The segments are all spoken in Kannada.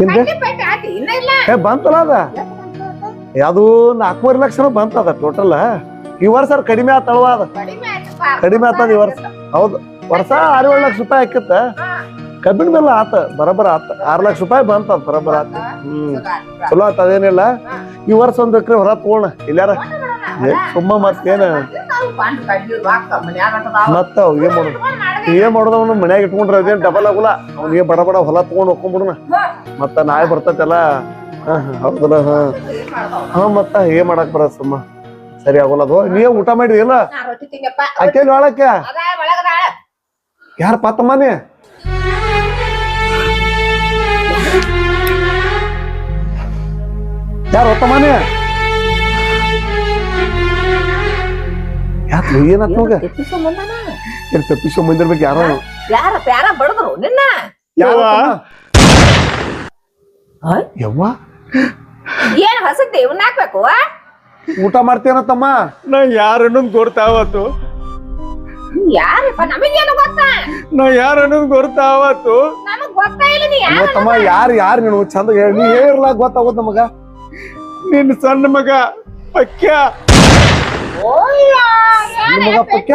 ನಿಮ್ಗೆ ಬಂತಲ್ಲ ಅದ? ಅದು ನಾಲ್ಕೂವರೆ ಲಕ್ಷ ಬಂತದ ಟೋಟಲ್ ಈ ವರ್ಷ ಕಡಿಮೆ ಆತಳವ ಅದ? ಕಡಿಮೆ ಆತದ ಈ ವರ್ಷ. ಹೌದು. ವರ್ಷ ಆರು ಏಳು ಲಕ್ಷ ರೂಪಾಯಿ ಹಾಕಿತ್ತ ಕಬ್ಬಿಣ ಕಬ್ಬಿನ ಮೇಲೆ ಆತ ಬರಬರ ಆತ. ಆರು ಲಕ್ಷ ರೂಪಾಯಿ ಬಂತ ಬರಬರ ಆತ. ಹ್ಮ್. ಚಲೋ ಆತ ಅದೇನಿಲ್ಲ. ಈ ವರ್ಷ ಒಂದ್ ಎಕರೆ ಹೊರ ತಗೋಣ ಇಲ್ಲಾರ ಸುಮ್ಮ ಮತ್ತೇನ. ಮತ್ತ ಏನ್ ಮಾಡೋದು. ಏನ್ ಮಾಡೋದು ಅವ್ನು? ಮನ್ಯಾಗ ಇಟ್ಕೊಂಡ್ರೆ ಅದೇನ್ ಡಬಲ್ ಆಗುಲ್ಲ? ಅವ್ನಿಗೆ ಬಡ ಬಡ ಹೊಲ ತಗೊಂಡ್ ಹೋಗ್ಕೊಂಡ್ಬಿಡುನ ಹಾ. ಮತ್ತ ನಾಳೆ ಬರ್ತೈತಲ್ಲ? ಹಾ ಹೌದಲ್ಲ ಹಾ? ಹಾ ಮತ್ತ ಏನ್ ಮಾಡಕ್ ಬರ ಸುಮ್ಮ. ಸರಿ ಆಗೋಲ್ಲ ಅದು. ನೀವ್ ಊಟ ಮಾಡಿರಿ ಇಲ್ಲ ಅಕ್ಕೇಲಿ ಒಳಕ್ಕೆ ಯಾರ ಪಾತಮ್ಮನೆ ಯಾರ ಹೊತ್ತಮ್ಮನೆ ಯಾಕೆ ಏನಾತ್ ನೋಗ ಏನ್ ತಪ್ಪಿಸೋ ಬಂದಿರ್ಬೇಕು ಯಾರೋ ಯಾರ ಪ್ಯಾರ ಬಡದ್ರು? ನಿನ್ನ? ಯಾವ ಹಾ? ಯವ್ವ? ಏನ್ ಹಸತಿ? ಇವನ್ ಹಾಕ್ಬೇಕು ಊಟ ನಾ ಯಾರಪ್ಪ ನಮಗೇನು ಗೊತ್ತಾ? ನಾ ಯಾರು ಗೊರ್ತಾವತ್ತು. ನಮಗ್ ಗೊತ್ತಾ ಇಲ್ಲ ನೀ ಯಾರು ಗೊತ್ತಮ್ಮ ಯಾರು ಯಾರು ನೀನು? ಚಂದ ಹೇಳಿ ನೀ ಹೇಳಿರ್ಲ ಗೊತ್ತಾಗೋದು ನಮಗ. ನಿನ್ನ ಸಣ್ಣ ಮಗ ಪಕ್ಯ. ಸಣ್ಣ ಮಗ ಪಕ್ಕ?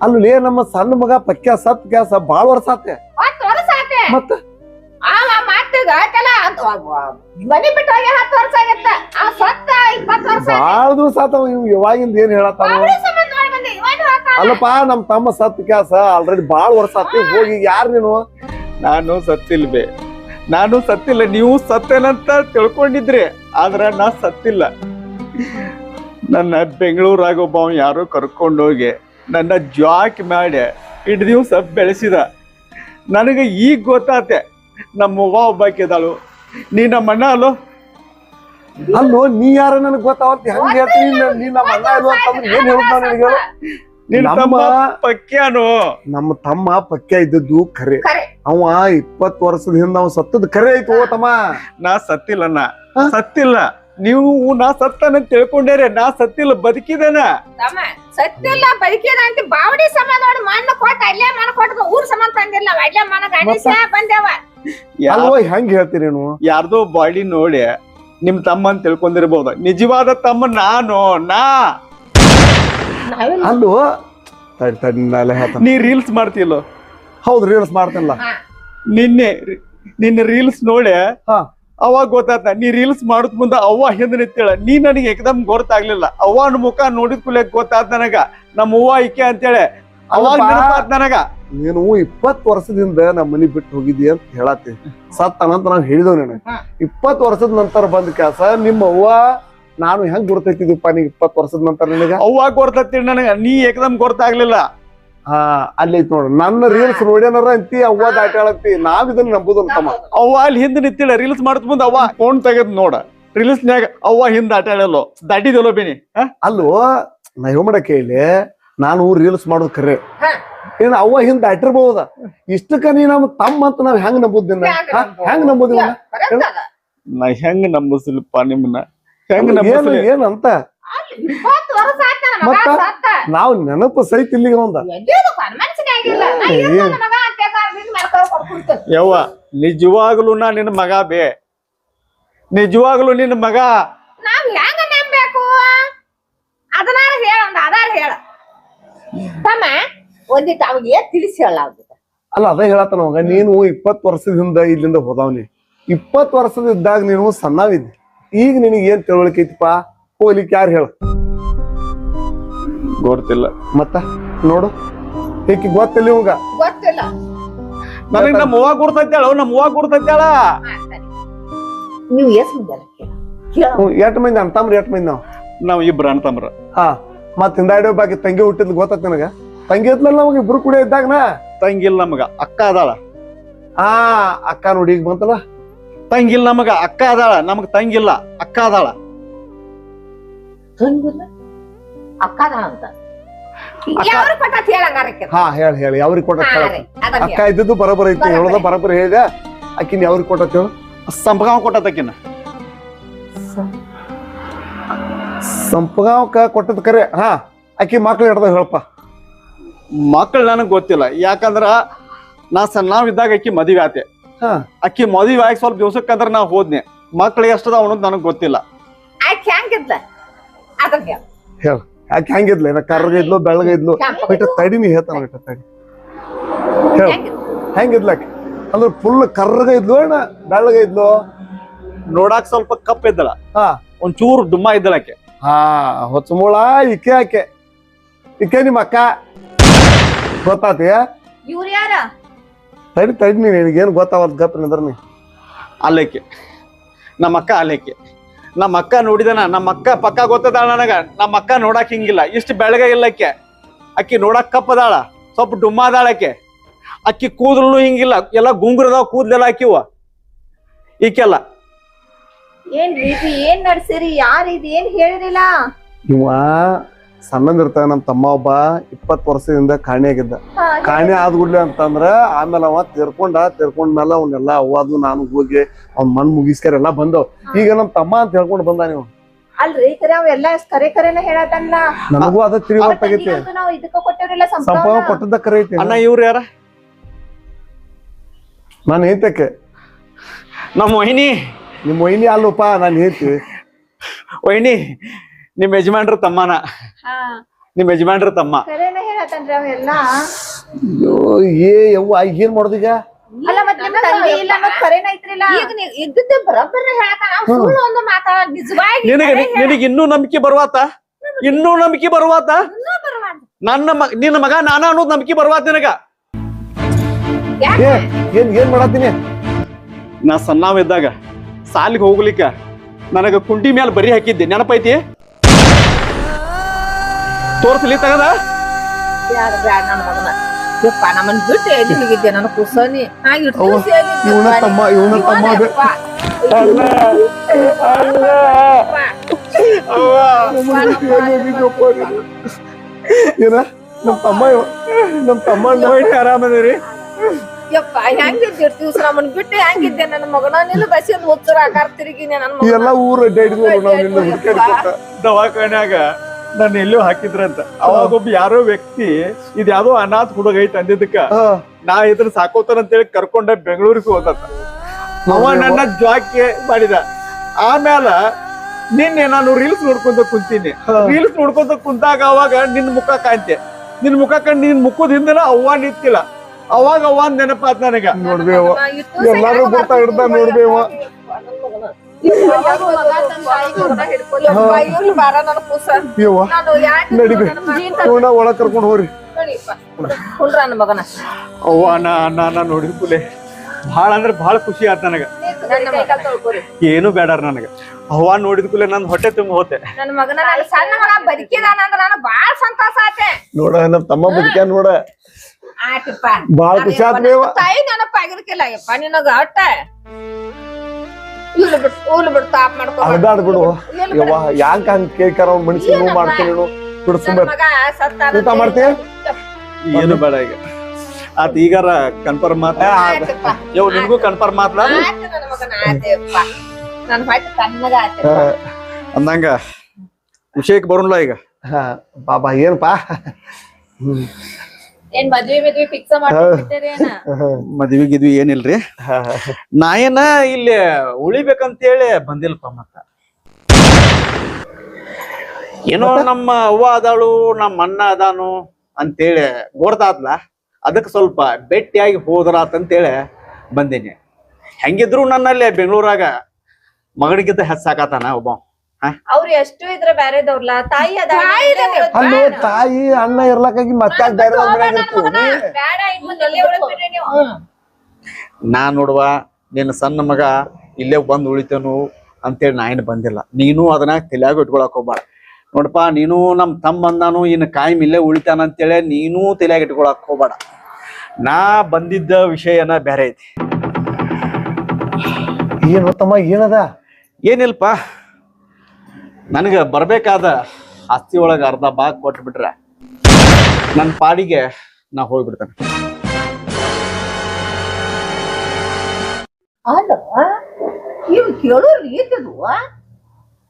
ಅಲ್ಲಿ ನಮ್ಮ ಸಣ್ಣ ಮಗ ಪಕ್ಕ ಸತ್ ಗ್ಯಾಸ ಬಾಳ ವರ್ಷ ಆತೆ ಮತ್ತ? ಬಾಳ ದಿವಸ ಆತವ ಇವ್ ಯಾವಾಗಿಂದ ಏನ್ ಹೇಳತ್ತಾನ? ಸಂಬಂಧ ಬಂದೆ ಇವನು ಹಾಕ ಅಲ್ಲಪ್ಪ ನಮ್ ತಮ್ಮ ಸತ್ ಕ್ಯಾಸ ಆಲ್ರೆಡಿ ಬಾಳ ವರ್ಷ ಆತಿ ಹೋಗಿ ಯಾರು ನೀನು? ನಾನು ಸತ್ತಿಲ್ಬೆ ನಾನು ಸತ್ತಿಲ್ಲ ನೀವು ಸತ್ತೇನಂತ ತಿಳ್ಕೊಂಡಿದ್ರಿ. ಆದ್ರ ನಾ ಸತ್ತಿಲ್ಲ. ನನ್ನ ಬೆಂಗಳೂರಾಗ ಒಬ್ಬ ಅವ ಯಾರೋ ಕರ್ಕೊಂಡೋಗಿ ನನ್ನ ಜಾಕ್ ಮಾಡಿ ಇಡ್ ದಿವಸ ಬೆಳೆಸಿದ. ನನಗೆ ಈಗ ಗೊತ್ತಾತೆ ನಮ್ಮ ಅವ್ವ ಒಬ್ಬಾಕಿದಾಳು. ನೀ ನಮ್ಮ ಅಣ್ಣ ಅಲ್ಲೋ? ಅಲ್ಲೋ ನೀ ಯಾರ ನನಗೆ ಗೊತ್ತಾವತ್ ಹೆಂಗೆ ಹೇಳ್ತೀನಿ. ನೀನ್- ನೀ ನಮ್ಮ ಅಣ್ಣ ಇಲ್ವ ಅಂತಂದ್ರೆ ಏನ್ ಹೇಳ್ತಾ ನನಗೆ ಹೇಳು? ನಿನ್ನ ತಮ್ಮ ನಮ್ಮ- ಪಕ್ಯಾನು? ನಮ್ಮ ತಮ್ಮ ಪಕ್ಯ ಇದ್ದದ್ದು ಖರೆ. ಅವ ಇಪ್ಪತ್ತು ವರ್ಷದ ಹಿಂದ ಅವ ಸತ್ತದ್ ಖರೆ ಐತು ಓ ತಮ್ಮ. ನಾ ಸತ್ತಿಲ್ಲ ನಾ ಸತ್ತಿಲ್ಲ. ನೀವು ನಾ ಸತ್ತನ ತಿಳ್ಕೊಂಡೇರೆ ನಾ ಸತ್ತಿಲ್ಲ ಬದುಕಿದೇನ? ತಮ್ಮ ಸತ್ತಿಲ್ಲ ಬದುಕಿದ ಅಂತ ಬಾವಡಿ ಸಮ ನೋಡಿ ಮಣ್ಣ ಕೊಟ್ಟ ಅಲ್ಲೇ ಮನ ಕೊಟ್ಟ ಊರ್ ಸಂಬಂಧ ತಂದಿಲ್ಲ ನಾವ್ ಅಲ್ಲೇ ಗಣಿಸ ಬಂದೇವ. ಅಲ್ವ ಹೆಂಗ್ ಹೇಳ್ತೀರಿ ನೀವು? ಯಾರ್ದೋ ಬಾಡಿ ನೋಡಿ ನಿಮ್ ತಮ್ಮ ಅಂತ ತಿಳ್ಕೊಂಡಿರ್ಬೋದ. ನಿಜವಾದ ತಮ್ಮ ನಾನು ನಾ. ಅಲ್ಲೋ ತಡಿ ತಡಿ ನಾಳೆ ಹೇಳ್ತಾನ. ನೀ ರೀಲ್ಸ್ ಮಾಡ್ತಿಲ್ಲ ಹೌದು ರೀಲ್ಸ್ ಮಾಡ್ತಿಲ್ಲ ನಿನ್ನೆ ನಿನ್ನ ರೀಲ್ಸ್ ನೋಡಿ ಹಾ. ಅವಾಗ ಗೊತ್ತಾತ ನೀ ರೀಲ್ಸ್ ಮಾಡುದ್ ಮುಂದ ಅವ್ವ ಹಿಂದೆ ನಿಂತೇಳ ನೀ ನನಗೆ ಏಕದಮ್ ಗೊತ್ತಾಗ್ಲಿಲ್ಲ. ಅವ್ವನ ಮುಖ ನೋಡಿದ ಕೂಲೆ ಗೊತ್ತಾದ ನನಗ. ನಮ್ಮ ಅವ್ವ ಇಕೆ ಅಂತೇಳಿ. ಅವಾಗ. ನೆನಪಾತ್ ನನಗ. ನೀನು ಇಪ್ಪತ್ ವರ್ಷದಿಂದ ನಮ್ಮ ಮನಿ ಬಿಟ್ಟು ಹೋಗಿದ್ದಿ ಅಂತ ಹೇಳತ್ತಿ. ಸತ್ತನಂತ ನಾನ್ ಹೇಳಿದವ್ ನೀನು ಇಪ್ಪತ್ತು ಇಪ್ಪತ್ ವರ್ಷದ ನಂತರ ಬಂದ ಕೆಲಸ ನಿಮ್ಮ ಅವ್ವ ನಾನು ಹೆಂಗ್ ಗುರ್ತೈತಿದ್ಯಪ್ಪ ನೀ ಇಪ್ಪತ್ ವರ್ಷದ ನಂತರ ನಿನಗ? ಅವ್ವ ಗೊತ್ತತ್ತಿ ನನಗ. ನೀ ಏಕದಮ್ ಗೊತ್ತಾಗ್ಲಿಲ್ಲ. ಹಾ ಅಲ್ಲಿ ಐತ್ ನೋಡು ನನ್ನ ರೀಲ್ಸ್ ನೋಡ್ಯಾನಾರ ಅಂತಿ ಅವ್ವ ದಾಟಾಳಂತಿ ನಾವ್ ಇದನ್ನ ನಂಬುದನ್ ತಮ್ಮ. ಅವ್ವ ಅಲ್ಲಿ ಹಿಂದೆ ನಿಂತಿಲ್ಲ ರೀಲ್ಸ್ ಮಾಡತ್ ಮುಂದ ಅವ್ವ ಫೋನ್ ತೆಗದ್ ನೋಡ. ರೀಲ್ಸ್ನ್ಯಾಗ ಅವ್ವ ಹಿಂದ ಆಟಾಡಲ್ಲೋ ದಾಟಿದಲ್ಲೋ ಬೇನಿ? ಹ? ಅಲ್ಲೋ ನಾ ಹೇಳ ಕೇಳಿ ನಾನು ರೀಲ್ಸ್ ಮಾಡುದ್ ಕರೆ. ಏನ ಅವ್ವ ಹಿಂದ್ ದಾಟಿರ್ಬಹುದ ಇಷ್ಟಕ್ಕ ನೀ ನಮ್ ತಮ್ಮ ಅಂತ ನಾವ್ ಹೆಂಗ್ ನಂಬುದಿನ ಹೆಂಗ್ ನಂಬುದಿನ ನಾ ಹೆಂಗ್ ನಂಬಸಿಲ್ಪ ನಿಮ್ಮನ್ನ ಹೆಂಗ್ ನಂಬ ಏನಂತ ಮತ್ತ? ನಾವ್ ನೆನಪು ಸಹಿತ ಇಲ್ಲಿಗೆ ಒಂದ ಯವ್ವ ನಿಜವಾಗ್ಲೂ ನಾ ನಿನ್ನ ಮಗ ಬೇ. ನಿಜವಾಗ್ಲೂ ನಿನ್ನ ಮಗ. ನಾವ್ ಹೆಂಗ ನಂಬೇಕು ಅದನ್ನಾರ ಹೇಳ ಒಂದ್ ಆಧಾರ ಹೇಳ. ತಮ್ಮ ಒಂದಿಟ್ಟು ಅವಾಗ ತಿಳಿಸಿ ಹೇಳ ಅಲ್ಲ ಅದ ಹೇಳತ್ತ ನಮಗ ನೀನು ಇಪ್ಪತ್ ವರ್ಷದಿಂದ ಇಲ್ಲಿಂದ ಹೋದವ್ನಿ. ಇಪ್ಪತ್ ವರ್ಷದ ಇದ್ದಾಗ ನೀನು ಸಣ್ಣವಿದ್ದೆ. ಈಗ ನಿನಗೆ ಏನ್ ತಿಳುವಳಿಕೆ ಐತಿಪ್ಪ? ಹೋಗ್ಲಿಕ್ಕೆ ಯಾರು ಹೇಳ? ಗೊತ್ತಿಲ್ಲ. ಮತ್ತ? ನೋಡು. ಈಕಿ ಗೊತ್ತಿಲ್ಲ ಇವಾಗ? ಗೊತ್ತಿಲ್ಲ. ನನಗೆ ನಮ್ಮ ಅವ್ವ ಗುರ್ತೈತಾಳ ನಮ್ಮ ಅವ್ವ ಗುರ್ತೈತಾಳ ನೀವು ಎಸ್ ಎಟ್ ಮಂದಿ ಅಂತಂಬ್ರಿ ಎಟ್ ಮಂದಿ ನಾವು? ನಾವ್ ಇಬ್ರು ಅಣ್ತಮ್ರ ಹಾ ಮತ್ ಹಿಂದಾಡಿ ಬಾಕಿ ತಂಗಿ ಹುಟ್ಟಿದ್ ಗೊತ್ತತ್ ನನಗ? ತಂಗಿ ಇದ್ಲಲ್ಲ ನಮಗೆ ಇಬ್ರು ಕೂಡ ಇದ್ದಾಗನ? ತಂಗಿಲ್ಲ ನಮಗ ಅಕ್ಕ ಅದಾಳ. ಆ ಅಕ್ಕ ನೋಡಿ ಈಗ ಬಂತಲ್ಲ? ತಂಗಿಲ್ಲ ನಮಗ ಅಕ್ಕ ಅದಾಳ. ನಮಗ್ ತಂಗಿಲ್ಲ ಅಕ್ಕ ಅದಾಳ. ತಂಗಿಲ್ಲ ಅಕ್ಕದ ಅಂತ ಯಾವ್ರು ಕೊಟ್ಟ ಹೇಳಂಗಾರಕ್ಕೆ ಹಾ ಹೇಳಿ ಹೇಳಿ. ಅವ್ರಿಗೆ ಕೊಟ್ಟ ಅದನ್ನ ಅಕ್ಕ ಇದ್ದದ್ದು ಬರೋಬ್ಬರ ಐತಿ ಬರೋಬ್ಬರಿ. ಹೇಳೋದ ಬರೋಬ್ಬರಿ ಹೇಳಿದೆ ಆಕಿನ ಯಾವ್ರಿಗೆ ಕೊಟ್ಟತ್ ಹೇಳು. ಸಂಪಗಾವ್ ಕೊಟ್ಟತಕಿನ ಸಂಪಗಾವಕ್ಕ ಕೊಟ್ಟದ್ ಕರೆ. ಹಾ ಅಕ್ಕಿ ಮಕ್ಳು ಹಿಡ್ದ ಹೇಳಪ್ಪ. ಮಕ್ಳು ನನಗ್ ಗೊತ್ತಿಲ್ಲ. ಯಾಕಂದ್ರ ನಾ ಸಣ್ಣ ಸಣ್ಣವಿದ್ದಾಗ ಅಕ್ಕಿ ಮದುವೆ ಆತೆ. ಹಾ. ಅಕ್ಕಿ ಮದುವೆ ಆಗಿ ಸ್ವಲ್ಪ ದಿವ್ಸಕ್ಕಂದ್ರ ನಾ ಹೋದ್ನೆ. ಮಕ್ಳು ಎಷ್ಟದ ಅವನದ್ ನನಗ್ ಗೊತ್ತಿಲ್ಲ. ಆಯ್ಕೆ ಹೆಂಗಿದ್ಲ? ಅದನ್ನ ಹೇಳ. ಹೇಳ. ಯಾಕೆ ಹೆಂಗಿದ್ಲ ಏನ ಕರ್ಗ ಇದ್ಲು ಬೆಳಗ ಇದ್ಲು ಕೆಂಪಗ ಬಿಟ್ಟ ತಡಿ ನೀ ಹೇಳ್ತಾನ ಬಿಟ್ಟ ತಡಿ. ಹೇಳ. ಹೆಂಗಿದ್ಲ ಅಂದ್ರೆ ಫುಲ್ ಕರ್ಗ ಇದ್ಲು ಅಣ್ಣ ಬೆಳಗ ಇದ್ಲು? ನೋಡಾಕ್ ಸ್ವಲ್ಪ ಕಪ್ಪ ಇದ್ದಳ. ಹಾ. ಒಂಚೂರು ಡುಮ್ಮ ಇದ್ದಳ ಆಕೆ. ಹಾ ಹೊಚ್ಚಮೂಳ ಇಕೆ ಆಕೆ. ಇಕೆ ನಿಮ್ಮ ಅಕ್ಕ? ಗೊತ್ತಾತಿ ಇವ್ರ ಯಾರ? ತಡಿ ತಡಿ ನೀನ್ ನಿನಗೇನು ಗೊತ್ತಾವ್ ಗಪ್ಪ ನಿಂದ್ರ ನೀ ಅಲ್ಲೇಕೆ? ನಮ್ಮ ಅಕ್ಕ ಅಲ್ಲಕ್ಕೆ ನಮ್ಮ ಅಕ್ಕ ನೋಡಿದನ ನಮ್ಮ ಅಕ್ಕ ಪಕ್ಕ ಗೊತ್ತದಾಳ ನನಗ. ನಮ್ಮ ಅಕ್ಕ ನೋಡಕ್ ಹಿಂಗಿಲ್ಲ. ಇಷ್ಟು ಬೆಳಗ ಇಲ್ಲಕ್ಕೆ. ಅಕ್ಕಿ ನೋಡಕ್ ಕಪ್ಪದಾಳ ಸ್ವಲ್ಪ ಡುಮ್ಮ ಅದಾಳ ಆಕೆ. ಅಕ್ಕಿ ಕೂದಲು ಹಿಂಗಿಲ್ಲ ಎಲ್ಲ ಗುಂಗುರದಾವ ಕೂದಲೆಲ್ಲ ಅಕ್ಕಿವ ಈಕೆಲ್ಲ. ಏನ್ ರೀತಿ ಏನ್ ನಡ್ಸಿರಿ? ಯಾರಿದ್ ಇದು? ಏನ್ ಹೇಳಿರಿಲ್ಲ? ಇವ ಸಣ್ಣಂದಿರ್ತಾನ ನಮ್ಮ ತಮ್ಮ ಒಬ್ಬ ಇಪ್ಪತ್ತು ವರ್ಷದಿಂದ ಕಾಣಿಯಾಗಿದ್ದ. ಕಾಣೆ ಆದ್ಗುಡ್ಲಿ ಅಂತಂದ್ರ ಆಮೇಲೆ ಅವ ತೀರ್ಕೊಂಡ ತೀರ್ಕೊಂಡ್ ಮೇಲೆ ಅವನ್ನೆಲ್ಲ ಅವ್ವಾದು ನಾನು ಹೋಗಿ ಅವ್ನ ಮಣ್ ಮುಗಿಸ್ಕರ ಎಲ್ಲಾ ಬಂದವ್. ಈಗ ನಮ್ ತಮ್ಮ ಅಂತ ಹೇಳ್ಕೊಂಡ್ ಬಂದ ನೀವು. ಅಲ್ರಿ ಕರೆ ಅವ ಎಲ್ಲಾ ಕರೆ ಕರೆನ ಹೇಳತ್ತಲ್ಲ ನನಗೂ ಅದ ತಿಳಿ ಗೊತ್ತಾಗೈತಿ ನಾವು ಇದಕ್ಕ ಕೊಟ್ಟಿವ್ರಿಲ್ಲ ಸಂಪವ. ಕೊಟ್ಟದ ಕರೆ ಐತಿ. ಅಣ್ಣ ಇವ್ರು ಯಾರ? ನಾನು ಹೇಳ್ತಕ್ಕೆ ನಮ್ಮ ವಹಿನಿ ನಿಮ್ಮ ವೈನಿ ಅಲ್ಲಪ್ಪ ನಾನು ಹೇಳ್ತೀವಿ. ವಹಿನಿ ನಿಮ್ ಯಜಮಾನ್ರ ತಮ್ಮನ. ನಿಮ್ ಯಜಮಾನ್ರ ತಮ್ಮ. ಕರೆನ ಹೇಳತ್ತನ್ರಿ ಅವ ಅಯ್ಯೋ ಏ ಯವ್ವ ಏನ್ ಮಾಡೋದೀಗ? ಅಲ್ಲ ಮತ್ ನಿಮ್ ತಂದೆ ಇಲ್ಲ ಅನ್ನೋದ್ ಕರೆನ ಐತ್ರಿಲ್ಲ. ಈಗ ನೀವು ಇದ್ದದ್ದೇ ಬರೋಬ್ಬರ ಹೇಳತಾನ ಸುಳ್ಳು ಒಂದು ಮಾತಾಡ ನಿಜವಾಗಿ ನಿನಗೆ ನಿನಗೆ ಇನ್ನೂ ನಂಬಿಕೆ ಬರುವಾತ? ಇನ್ನೂ ನಂಬಿಕೆ ಬರುವಾತ? ನನ್ನ ಮಗ ನಿನ್ನ ಮಗ ನಾನ ಅನ್ನೋದು ನಂಬಿಕೆ ಬರುವಾತ ನಿನಗ? ಏ ಏನ್ ಏನ್ ಮಾಡತ್ತೀನಿ? ನಾ ಸಣ್ಣವಿದ್ದಾಗ ಸಾಲಿಗೆ ಹೋಗ್ಲಿಕ್ಕ ನನಗ ಕುಂಟಿ ಮೇಲೆ ಬರಿ ಹಾಕಿದ್ದೆ. ನೆನಪೈತಿ? ತೋರ್ಸಲಿ ತಗದ? ಬ್ಯಾಡ ಬ್ಯಾಡ ನನ್ನ ಮಗನ. ಯಪ್ಪ ನಮ್ಮನ್ ಬಿಟ್ಟು ಎಲ್ಲಿ ಹೋಗಿದ್ದೆ? ನನ್ನ ಕುಸನಿ ಅವ್ವ, ಇವನ ತಮ್ಮ ಇವನ ತಮ್ಮ ಅದ. ಏನ? ನಮ್ ತಮ್ಮ ಇವ ನಮ್ ತಮ್ಮ ಅಣ್ಣ. ಆರಾಮದಿರಿ. ಯಪ್ಪ ಹೆಂಗಿದ್ದೆ ದಿವ್ಸ? ನಮ್ಮನ್ ಬಿಟ್ಟು ಹೆಂಗಿದ್ದೆ? ನನ್ನ ಮಗನ? ನಿನ್ನ ಬಸಿ ಒಂದು ಹುಚ್ಚರ ಆಕಾರ ತಿರುಗಿನಿ ನನ್ನ ಎಲ್ಲ ಊರ ಅಡ್ಡಾಡಿದ್ವು ನಾವು ನಿನ್ನ ಹುಡುಕಾಡ್ಕೊತ ದವಾಖಾನ್ಯಾಗ ನನ್ನ ಎಲ್ಲೋ ಹಾಕಿದ್ರಂತ ಅವಾಗ ಒಬ್ಬ ಯಾರೋ ವ್ಯಕ್ತಿ ಇದ್ ಯಾವ್ದೋ ಅನಾಥ ಹುಡುಗ ಐತಿ ಅಂದಿದ್ದಕ್ಕ ನಾ ಇದ್ರ ಅಂತ ಹೇಳಿ ಕರ್ಕೊಂಡ ಬೆಂಗಳೂರಿಗೆ ಹೋದತ್ತ. ಅವ ನನ್ನ ಜಾಕೆ ಮಾಡಿದ. ಆಮ್ಯಾಲ ನಿನ್ನೆ ನಾನು ರೀಲ್ಸ್ ನೋಡ್ಕೊಂತ ಕುಂತೀನಿ. ರೀಲ್ಸ್ ನೋಡ್ಕೊಂತ ಕುಂತಾಗ ಅವಾಗ ನಿನ್ ಮುಖ ಕಾಣ್ತೆ. ನಿನ್ ಮುಖ ಕಂಡ್ ನಿನ್ ಮುಖದ ಹಿಂದೆನ ಅವ್ವ ನಿಂತಿಲ್ಲ. ಅವಾಗ ಅವ್ವ ನೆನಪಾತ್ ನನಗ. ನೋಡ್ಬೇವ ಎಲ್ಲಾರು ಬರ್ತಾ ಇರ್ತಾ ನೋಡ್ಬೇವ ಯವ್ವ ನಡಿಬೆ ಇವನ ಒಳಗ್ ಕರ್ಕೊಂಡ್ ನನ್ನ ಮಗನ ಅವ್ವ ನಾ ನೋಡಿದ ಕೂಲೆ ಭಾಳ ಅಂದ್ರೆ ಭಾಳ ಖುಷಿ ಆತ್ ನನಗ. ಏನು ಬೇಡ ನನಗ ಅವ್ವ ನೋಡಿದ ಕೂಲೆ ನನ್ ಹೊಟ್ಟೆ ತುಂಬ ಹೋತೆ ನನ್ನ ನನ್ನ ನೋಡ ನಮ್ ತಮ್ಮ ಬದುಕ್ಯಾನ ನೋಡ ಭಾಳ ಬಾಳ ಖುಷಿ ಆತ್ ಬೇವ ತಾಯಿ ನೆನಪಾಗಿರ್ಕಿಲ್ಲ ಯಪ್ಪ ನಿನಗ. ಅಟ್ಟ ಬಿಡು ಯವ್ವ ಯಾಕ ಹಂಗ ಕೇಳ್ಕಾರ ಅವ್ನ ಮನುಷ್ಯ ನೋವು ಮಾಡ್ತೀನಿ ನೀನು ಬಿಡು ಸುಮ್ಮನೆ ಮಗ ಸತ್ತ ಊಟ ಮಾಡ್ತೀಯ? ಏನು ಬೇಡ ಈಗ. ಆತ್ ಈಗಾರ ಕನ್ಫರ್ಮ್ ಮಾತ ಯವ್ ನಿನ್ಗೂ ಕನ್ಫರ್ಮ್ ಮಾತ್ಲ? ಅಂದಂಗ ವಿಷಯಕ್ಕೆ ಬರೋಲ್ಲ ಈಗ. ಹಾ ಬಾಬಾ ಏನಪ್ಪಾ? ಏನ್ ಮದ್ವೆ ಮದ್ವೆ ಫಿಕ್ಸ್ ಮಾಡ್ಕೊಂಡಿದ್ದೇರೇನ ಮದ್ವಿ ಗಿದ್ವಿ ಏನಿಲ್ರಿ? ನಾ ಏನ ಇಲ್ಲಿ ಉಳಿಬೇಕಂತೇಳಿ ಬಂದಿಲ್ಪ ಮತ್ತ. ಏನೋ ನಮ್ಮ ಅವ್ವ ಅದಾಳು ನಮ್ಮ ಅಣ್ಣ ಅದಾನು ಅಂತೇಳಿ ಗೋರ್ದಾದ್ಲ ಅದಕ್ಕೆ ಸ್ವಲ್ಪ ಭೇಟಿಯಾಗಿ ಹೋದ್ರಾತಂತೇಳಿ ಬಂದೀನಿ. ಹೆಂಗಿದ್ರು ನನ್ನಲ್ಲಿ ಬೆಂಗಳೂರಾಗ ಮಗಳಿಗಿಂತ ಹೆಚ್ಚಾಕತಾನ ಒಬ್ಬ. ಅವ್ರು ಎಷ್ಟು ಇದ್ರ ಬ್ಯಾರೆದವ್ರಲ್ಲ. ತಾಯಿ ಅದ ಅಲ್ಲೋ ತಾಯಿ ಅಣ್ಣ ಇರ್ಲಕ್ಕಾಗಿ ಮತ್ತೆ ನಾ ನೋಡುವ ನಿನ್ನ ಸಣ್ಣ ಮಗ ಇಲ್ಲೇ ಬಂದು ಉಳಿತೇನು ಅಂತೇಳಿ ನಾ ಏನು ಬಂದಿಲ್ಲ. ನೀನು ಅದನ್ನ ತಲೆಯಾಗ ಇಟ್ಕೊಳಕ್ ಹೋಗ್ಬಾರ ನೋಡಪ್ಪ ನೀನು ನಮ್ಮ ತಮ್ಮ ಬಂದಾನು ಇನ್ನು ಕಾಯಂ ಇಲ್ಲೇ ಉಳಿತಾನ ಅಂತೇಳಿ ನೀನು ತಲೆಯಾಗ ಇಟ್ಕೊಳಕ್ ಹೋಗ್ಬೇಡ. ನಾ ಬಂದಿದ್ದ ವಿಷಯನ ಬೇರೆ ಐತಿ. ಏನು ತಮ್ಮ ಏನದ? ಏನಿಲ್ಪ? ನನಗೆ ಬರಬೇಕಾದ ಆಸ್ತಿ ಒಳಗೆ ಅರ್ಧ ಭಾಗ ಕೊಟ್ಬಿಟ್ರೆ ನನ್ನ ಪಾಡಿಗೆ ನಾ ಹೋಗ್ಬಿಡ್ತೇನೆ. ಅಲ್ಲ ಇವ್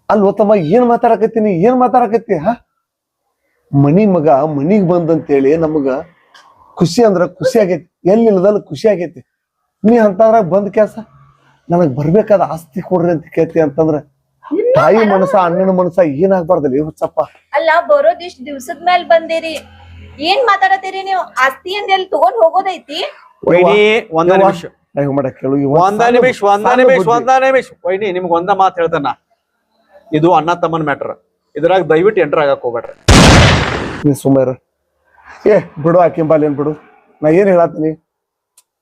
ಅಲ್ವ ತಮ್ಮ ಏನ್ ಮಾತಾಡಕತ್ತೀನಿ? ಏನ್ ಮಾತಾಡಕತ್ತಿ ಹಾ? ಮನಿ ಮಗ ಮನಿಗ್ ಬಂದಂತೇಳಿ ನಮಗ ಖುಷಿ ಅಂದ್ರ ಖುಷಿ ಆಗೈತಿ. ಎಲ್ಲಿಲ್ಲದಲ್ಲ ಖುಷಿ ಆಗೈತಿ. ನೀ ಅಂತಂದ್ರಾಗ ಬಂದ್ ಕೆಲಸ. ನನಗ್ ಬರ್ಬೇಕಾದ ಆಸ್ತಿ ಕೊಡ್ರಿ ಅಂತ ಕೇಳ್ತಿ ಅಂತಂದ್ರ ತಾಯಿ ಮನಸ ಅಣ್ಣನ ಮನಸ್ಸ ಏನಾಗ್ಬಾರ್ದಲ್ಲಿ ಹುಚ್ಚಪ್ಪ. ಅಲ್ಲ ಬರೋದ್ ಇಷ್ಟ್ ದಿವ್ಸದ ಮ್ಯಾಲ್ ಬಂದಿರಿ. ಏನ್ ಮಾತಾಡತ್ತೀರಿ ನೀವು? ಆಸ್ತಿ ಅಂದ್ ಎಲ್ಲಿ ತಗೊಂಡ್ ಹೋಗೋದೈತಿ ವೈನಿ ಒಂದ. ನಿಮಿಷ. ಒಂದ ನಿಮಿಷ ಒಂದ ನಿಮಿಷ. ಒಂದ ನಿಮಿಷ. ವೈನಿ ನಿಮ್ಗೆ ಒಂದ ಮಾತು ಹೇಳ್ತಾನ ಇದು ಅಣ್ಣ ತಮ್ಮನ ಮ್ಯಾಟ್ರ್ ಇದ್ರಾಗ ದಯವಿಟ್ಟು ಎಂಟರ್ ಆಗಕ್ ಹೋಗ್ಬೇಡ್ರಿ ನೀ ಸುಮಾರ ಏ ಬಿಡು ಆಕಿಂಬಾಲ್ ಏನ್ ಬಿಡು. ನಾ ಏನ್ ಹೇಳತ್ತೀನಿ?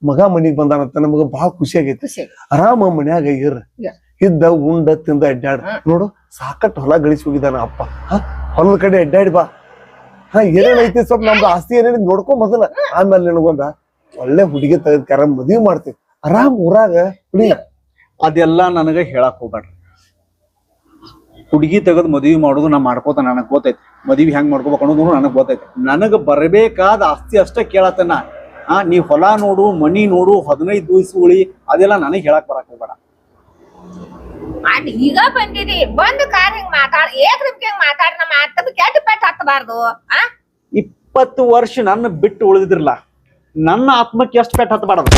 ಮಗ ಮನಿಗ್ ಬಂದಾನಂತ ನಮಗ ಬಹಳ ಖುಷಿ ಆಗೈತಿ. ಆರಾಮ ಮನ್ಯಾಗ ಇರ್. ಇದ್ದ ಉಂಡ ತಿಂದ ಅಡ್ಡಾಡ. ನೋಡು ಸಾಕಟ್ ಹೊಲ ಗಳಿಸಿ ಹೋಗಿದಾನ ಅಪ್ಪ. ಹೊಲದ ಕಡೆ ಅಡ್ಡಾಡಿ ಬಾ. ಹಾ ಏನೇನೈತಿ ಸ್ವಲ್ಪ ನಮ್ದು ಆಸ್ತಿ ಏನೇನು ನೋಡ್ಕೊ ಮೊದಲ. ಆಮೇಲೆ ನಿನಗೊಂದ ಒಳ್ಳೆ ಹುಡುಗಿ ತೆಗೆದ್ ಕರ ಮದ್ವಿ ಮಾಡ್ತೀವಿ ಆರಾಮ್ ಊರಾಗ ಹುಡಿ ಅದೆಲ್ಲ ನನಗ ಹೇಳಕ್ ಹೋಗ್ಬೇಡ್ರಿ ಹುಡುಗಿ ತೆಗೆದ್ ಮದ್ವಿ ಮಾಡೋದು ನಾ ಮಾಡ್ಕೋತ ನನಗ್ ಗೊತ್ತೈತಿ. ಮದ್ವಿ ಹೆಂಗ್ ಮಾಡ್ಕೋಬೇಕು ಅನ್ನೋದು ನನಗ್ ಗೊತ್ತೈತಿ. ನನಗ ಬರಬೇಕಾದ ಆಸ್ತಿ ಅಷ್ಟೇ ಕೇಳತ್ತನ. ಆ ನೀ ಹೊಲ ನೋಡು ಮನಿ ನೋಡು ಹದಿನೈದು ದಿವಸ ಉಳಿ ಅದೆಲ್ಲ ನನಗ್ ಹೇಳಕ್ ಬರಕ್ ಹೋಗ್ಬೇಡ. ಅದ್ ಈಗ ಬಂದಿದಿ ಬಂದು ಕಾರ್ ಹಿಂಗ್ ಮಾತಾಡ ಏಕ್ ನಿಮ್ಗೆ ಹಿಂಗ್ ಮಾತಾಡ್ ನಮ್ಮ ಕೆಟ್ಟ ಪೆಟ್ಟ ಹತ್ತಬಾರ್ದು ಆ? ಇಪ್ಪತ್ತು ವರ್ಷ ನನ್ನ ಬಿಟ್ಟು ಉಳಿದಿದ್ರಲ್ಲ ನನ್ನ ಆತ್ಮಕ್ಕೆ ಎಷ್ಟು ಪೆಟ್ಟು ಹತ್ತಬಾರ್ದು?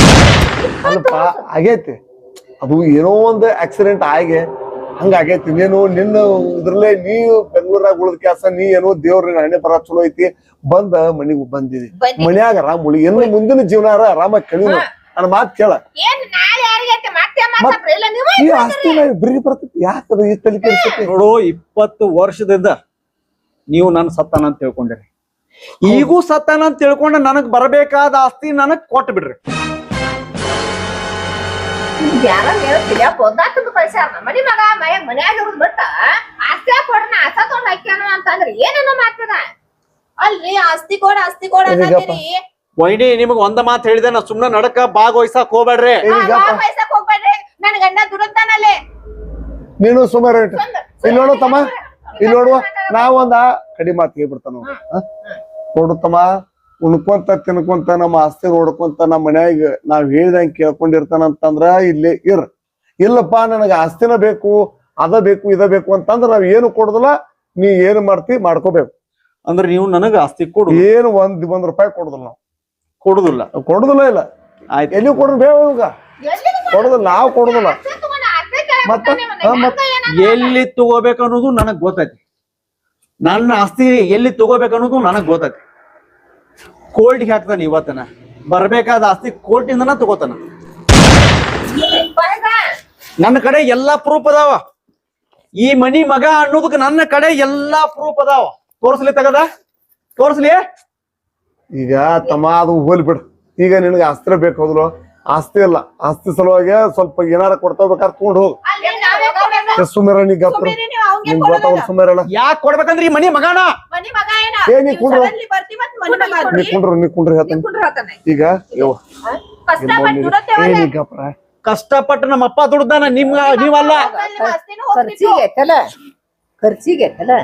ಅಲ್ಪ ಆಗೈತಿ. ಅದು ಏನೋ ಒಂದು ಆಕ್ಸಿಡೆಂಟ್ ಆಗಿ ಹಂಗ ಆಗೈತಿ. ನೀನು ನಿನ್ನ ಇದ್ರಲ್ಲೇ ನೀ ಬೆಂಗಳೂರಾಗ ಉಳಿದ ಕೆಲಸ ನೀ ಏನೋ ದೇವ್ರ ಹಣೆ ಬರ ಚಲೋ ಐತಿ. ಬಂದ ಮನಿಗ್ ಬಂದಿದಿ. ಬಂದಿ ಮನ್ಯಾಗ ಆರಾಮ್ ಉಳಿ. ಇನ್ನು ಮುಂದಿನ ಜೀವನ ಆರಾಮಾಗಿ ಕಳೀನು. ನನ್ನ ಮಾತು ಕೇಳ. ಏನ್ ನಾಳೆ ಯಾರಿಗೈತೆ ಮತ್ತೆ ಮಾತಾಡ್ರಿ ಇಲ್ಲ ನೀವು ಈ ಆಸ್ತಿ ಬಿರಿ ಬರ್ತೈತಿ. ಯಾಕದು ಈ ತಲೆ ಕೆಡಿಸ್ತೈತಿ? ನೋಡು ಇಪ್ಪತ್ತು ವರ್ಷದಿಂದ ನೀವು ನನ್ನ ಸತ್ತಾನ ಅಂತ ತಿಳ್ಕೊಂಡಿರಿ. ಈಗೂ ಸತ್ತಾನ ಅಂತ ತಿಳ್ಕೊಂಡ ನನಗ್ ಬರಬೇಕಾದ ಆಸ್ತಿ ನನಗ್ ಕೊಟ್ಟು ಬಿಡ್ರಿ. ಯಾರ ಹೇಳ್ತಿಲ್ಲ ಪೊದ್ದಾತದ ಕಳ್ಸ್ಯಾರ. ನಮ್ಮ ಮನಿ ಮಗ ಮಯ ಮನ್ಯಾಗ ಇರೋದು ಬಿಟ್ಟ ಆಸ್ತಿ ಕೊಡ್ನ ಆಸ ತೊಗೊಂಡ್ ಹಾಕ್ಯಾನ ಅಂತಂದ್ರ ಏನೇನೋ ಮಾಡ್ತದ. ಅಲ್ರಿ ಆಸ್ತಿ ಕೊಡ ಆಸ್ತಿ ಕೊಡ? ಅನ್ನತ್ತೀರಿ ವೈನಿ ನಿಮಗ್ ಒಂದ ಮಾತು ಹೇಳಿದೆ ನಾ ಸುಮ್ನೆ ನಡಕ ಭಾಗವಹಿಸಕ್ ಹೋಗ್ಬೇಡ್ರಿ ಹೋಗ್ಬೇಡ್ರಿ ನನ್ ಗಂಡ ದುರಂತಾನಲ್ಲೇ. ನೀನು ಸುಮಾರು ಇಲ್ಲಿ ನೋಡು ತಮ್ಮ. ಇಲ್ಲಿ ನೋಡುವ. ನಾವೊಂದ ಕಡಿ ಮಾತು ಹೇಳ್ಬಿಡ್ತಾನ ನೋಡು ತಮ್ಮ. ಉಣ್ಕೊಂತ ತಿನ್ಕೊಂತ ನಮ್ಮ ಆಸ್ತಿ ನೋಡ್ಕೊಂತ ನಮ್ಮ ಮನ್ಯಾಗ ನಾವ್ ಹೇಳ್ದಂಗ್ ಕೇಳ್ಕೊಂಡಿರ್ತಾನ ಅಂತಂದ್ರ ಇಲ್ಲಿ ಇರ್. ಇಲ್ಲಪ್ಪ ನನಗ ಆಸ್ತಿನ ಬೇಕು ಅದ ಬೇಕು ಇದ ಬೇಕು ಅಂತಂದ್ರ ನಾವ್ ಏನು ಕೊಡುದಿಲ್ಲ ನೀ ಏನ್ ಮಾಡ್ತಿ ಮಾಡ್ಕೋಬೇಕು. ಅಂದ್ರೆ ನೀವು ನನಗ ಆಸ್ತಿ ಕೊಡು. ಏನು ಒಂದ್ ಒಂದ್ ರೂಪಾಯಿ ಕೊಡುದಿಲ್ಲ ನಾವು. ಕೊಡುದಿಲ್ಲ. ಕೊಡುದಿಲ್ಲ ಇಲ್ಲ. ಆಯ್ತು. ಎಲ್ಲಿ ಕೊಡುದು ಬೇಡ ಇವಾಗ ಕೊಡುದಿಲ್ಲ ನಾವು ಕೊಡುದಿಲ್ಲ. ಮತ್ತ ಮತ್ತ ಎಲ್ಲಿ ತಗೋಬೇಕು ಅನ್ನೋದು ನನಗ್ ಗೊತ್ತೈತಿ. ನನ್ನ ಆಸ್ತಿ ಎಲ್ಲಿ ತಗೋಬೇಕು ಅನ್ನೋದು ನನಗ್ ಗೊತ್ತೈತಿ. ಕೋರ್ಟ್ಗೆ ಹಾಕ್ತಾನೆ ಇವತ್ತನ. ಬರ್ಬೇಕಾದ ಆಸ್ತಿ ಕೋರ್ಟಿಂದನ ತಗೋತಾನ? ನನ್ನ ಕಡೆ ಎಲ್ಲಾ ಪ್ರೂಫ್ ಅದಾವ. ಈ ಮನಿ ಮಗ ಅನ್ನೋದಕ್ಕೆ ನನ್ನ ಕಡೆ ಎಲ್ಲಾ ಪ್ರೂಫ್ ಅದಾವ. ತೋರ್ಸ್ಲಿ ತಗದ? ತೋರ್ಸ್ಲಿ? ಈಗ ತಮ್ಮ ಅದು ಹೋಲಿ ಬಿಡು. ಈಗ ನಿನಗೆ ಆಸ್ತಿ ಬೇಕಾದ್ರು ಆಸ್ತಿ ಇಲ್ಲ. ಆಸ್ತಿ ಸಲುವಾಗಿ ಸ್ವಲ್ಪ ಏನಾರ ಕೊಡ್ತಾ ಬೇಕಾದ್ರೆ ತಗೊಂಡ್ ಹೋಗು. ಸುಮ್ಮಿರ ನೀ ಸುಮ್ಮಿರಲ್ಲ ಯಾಕೆ ಕೊಡ್ಬೇಕಂದ್ರೆ ಈ ಮನಿ ಮಗನ? ಏ, ನೀ ಕುಂಡ್ರು. ನೀ ನೀ ಹೇಳ್ತಾನೆ. ಈಗ ಯವ್ವ. ದುಡಿತೇವಲ್ಲ. ಏನಿ ಗಪ್ರ. ಕಷ್ಟಪಟ್ಟು ನಮ್ಮ ಅಪ್ಪ ದುಡ್ದಾನ ನಿಮ್ಗ ನೀವಲ್ಲ. ಖರ್ಚಿಗೆ ಐತಲ್ಲ ಖರ್ಚಿಗೆ ಐತಲ್ಲ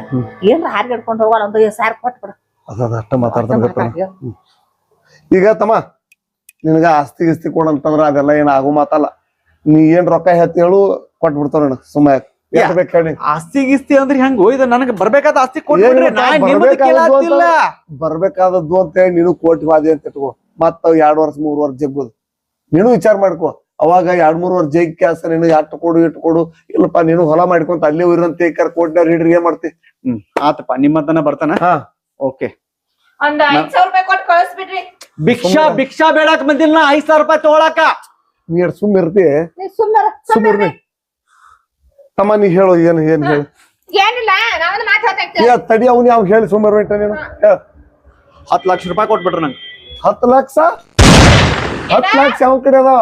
ಏನ್ರ ಹಾರ್ಗಿಡ್ಕೊಂಡು ಹೋಗಲ್ಲ ಒಂದು ಸಾರ್ ಕೊಟ್ಬಿಡು. ಅದ ಅಷ್ಟ ಈಗ ತಮ್ಮ ನಿನಗ ಆಸ್ತಿ ಗಿಸ್ತಿ ಕೊಡಂತಂದ್ರ ಅದೆಲ್ಲ ಏನ್ ಆಗು ಮಾತಲ್ಲ. ನೀ ಏನ್ ರೊಕ್ಕ ಹೆತ್ತಿ ಹೇಳು ಕೊಟ್ಬಿಡ್ತಾರ ಸುಮ್ಮನೆ ಸುಮ್ಮ ಬೇಕು ಹೇಳಿ. ಆಸ್ತಿ ಗಿಸ್ತಿ ಅಂದ್ರೆ ಹೆಂಗ್? ಇದು ನನಗೆ ಬರ್ಬೇಕಾದ ಆಸ್ತಿ ಬರ್ಬೇಕಾದದ್ದು ಅಂತ ಹೇಳಿ ನೀನು ಕೋಟಿ ವಾದಿ ಅಂತ ಇಟ್ಕೋ. ಮತ್ತ ಎರಡು ವರ್ಷ ಮೂರ್ ವರ್ಷ ಜಗ್ಗೋದು. ನೀನು ವಿಚಾರ ಮಾಡ್ಕೋ. ಅವಾಗ ಎರಡ್ ಮೂರ್ ವರ್ಷ ಜೈಕ್ ಕೆಲಸ ನೀನು ಅಟ್ಟು ಕೊಡು ಇಟ್ಟು ಕೊಡು. ಇಲ್ಲಪ್ಪ ನೀನು ಹೊಲ ಮಾಡ್ಕೊಂತ ಅಲ್ಲೇ ಇರಂತ ಕರ್ ಕೋಟಿನಾರ ಹಿಡ್ರಿ ಏನ್ ಮಾಡ್ತಿ? ಹ್ಮ್. ಆತಪ್ಪ ನಿಮ್ಮತನ ಬರ್ತಾನ? ಹಾ. ಓಕೆ ಒಂದ್ ಐದ್ ಸಾವಿರ ರೂಪಾಯಿ ಕೊಟ್ಟು ಕಳಿಸ್ಬಿಡ್ರಿ. ಭಿಕ್ಷಾ ಭಿಕ್ಷಾ ಬೇಡಕ್ ಬಂದಿಲ್ಲ ನಾ ಐದ್ ಸಾವಿರ ರೂಪಾಯಿ ತಗೊಳಕ. ನೀ ಎಷ್ಟ್ ಸುಮ್ ಇರ್ತಿ. ನೀ ಸುಮ್ಮನೆ ಸುಮ್ಮಿರ್ನಿ ತಮ್ಮ ನೀ ಹೇಳು ಏನ್ ಏನ್ ಹೇಳು? ಏನಿಲ್ಲ ನಾವೊಂದು ಮಾತು ಹೇಳ್ತೇನೆ ಏ ತಡಿ ಅವ್ನಿ ಯಾವ ಹೇಳಿ ಸುಮ್ಮನೆ ನೀನು. ಹೇಳ್. ಹತ್ತು ಲಕ್ಷ ರೂಪಾಯಿ ಕೊಟ್ಬಿಟ್ರ ನಂಗೆ. ಹತ್ ಲಕ್ಷ? ಹತ್ತ್ ಲಕ್ಷ ಯಾವ ಕಡೆ ಅದಾವ?